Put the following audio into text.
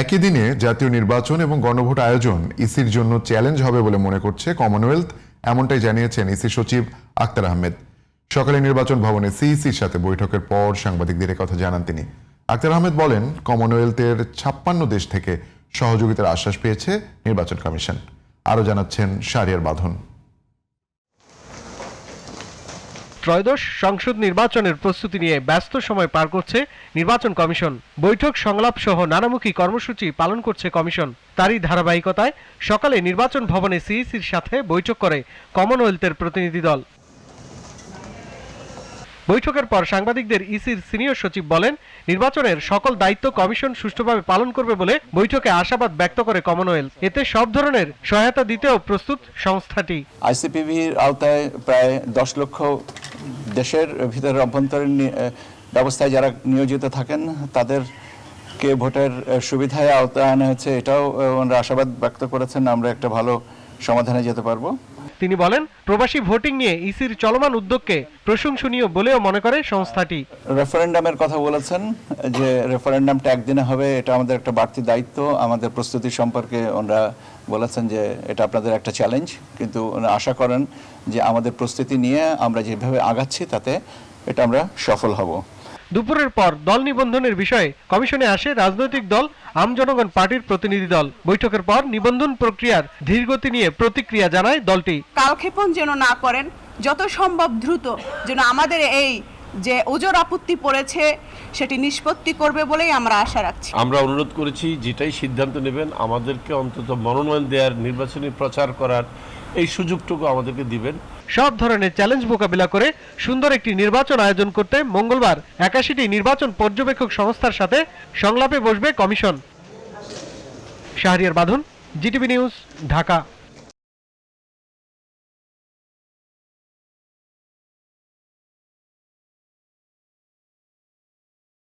একই দিনে জাতীয় নির্বাচন এবং গণভোট আয়োজন ইসির জন্য চ্যালেঞ্জ হবে বলে মনে করছে কমনওয়েলথ এমনটাই জানিয়েছেন ইসি সচিব আক্তার আহমেদ। সকালে নির্বাচন ভবনে সিইসির সাথে বৈঠকের পর সাংবাদিকদের কথা জানান তিনি। আক্তার আহমেদ বলেন কমনওয়েলথের ছাপ্পান্ন দেশ থেকে সহযোগিতার আশ্বাস পেয়েছে নির্বাচন কমিশন। আরও জানাচ্ছেন শারিয়ার বাঁধন। ত্রয়োদশ সংসদ নির্বাচনের প্রস্তুতি নিয়ে ব্যস্ত সময় পার করছে নির্বাচন কমিশন। বৈঠক সংলাপ সহ নানামুখী কর্মসূচি পালন করছে কমিশন। তারই ধারাবাহিকতায় সকালে নির্বাচন ভবনে সিইসির সাথে বৈঠক করে কমনওয়েলথের প্রতিনিধি দল। বৈঠকের পর সাংবাদিকদের ইসির সিনিয়র সচিব বলেন, নির্বাচনের সকল দায়িত্ব কমিশন সুষ্ঠুভাবে পালন করবে বলে বৈঠকে আশাবাদ ব্যক্ত করে কমনওয়েলথ। এতে সব ধরনের সহায়তা দিতেও প্রস্তুত সংস্থাটি। আইসিপিভির আওতায় প্রায় দশ লক্ষ দেশের ভিতরে অভ্যন্তরীণ ব্যবস্থায় যারা নিয়োজিত থাকেন, তাদেরকে ভোটের সুবিধায় আওতায় আনা হয়েছে। এটাও ওনারা আশাবাদ ব্যক্ত করেছেন, আমরা একটা ভালো সমাধানে যেতে পারব। তিনি বলেন, প্রবাসী ভোটিং নিয়ে ইসির চলমান উদ্যোগকে প্রশংসনীয় বলেও মনে করে সংস্থাটি। রেফারেন্ডামের কথা বলেছেন যে রেফারেন্ডামটা একদিনে হবে, এটা আমাদের একটা বাড়তি দায়িত্ব। আমাদের প্রস্তুতি সম্পর্কে ওনারা বলেছেন যে এটা আপনাদের একটা চ্যালেঞ্জ কিন্তু আশা করেন যে আমাদের প্রস্তুতি নিয়ে আমরা যেভাবে আগাচ্ছি তাতে এটা আমরা সফল হব। দুপুরের পর দল নিবন্ধনের বিষয়ে কমিশনে আসে রাজনৈতিক দল, আম জনগণ পার্টির প্রতিনিধি দল। বৈঠকের পর নিবন্ধন প্রক্রিয়ার ধীর গতি নিয়ে প্রতিক্রিয়া জানায় দলটি। কালক্ষেপণ যেন না করেন, যত সম্ভব দ্রুত যেন আমাদের এই যে ওজোর আপত্তি পড়েছে সেটি নিষ্পত্তি করবে বলেই আমরা আশা রাখছি। আমরা অনুরোধ করেছি যেটাই সিদ্ধান্ত নেবেন আমাদেরকে অন্তত মনোনয়ন দেওয়ার নির্বাচনী প্রচার করার এই সুযোগটুকু আমাদেরকে দিবেন। সব ধরনের চ্যালেঞ্জ মোকাবিলা করে সুন্দর একটি নির্বাচন আয়োজন করতে মঙ্গলবার একাশিটি নির্বাচন পর্যবেক্ষক সংস্থার সাথে সংলাপে বসবে কমিশন। শাহরিয়ার বাঁধন জিটিভি নিউজ ঢাকা।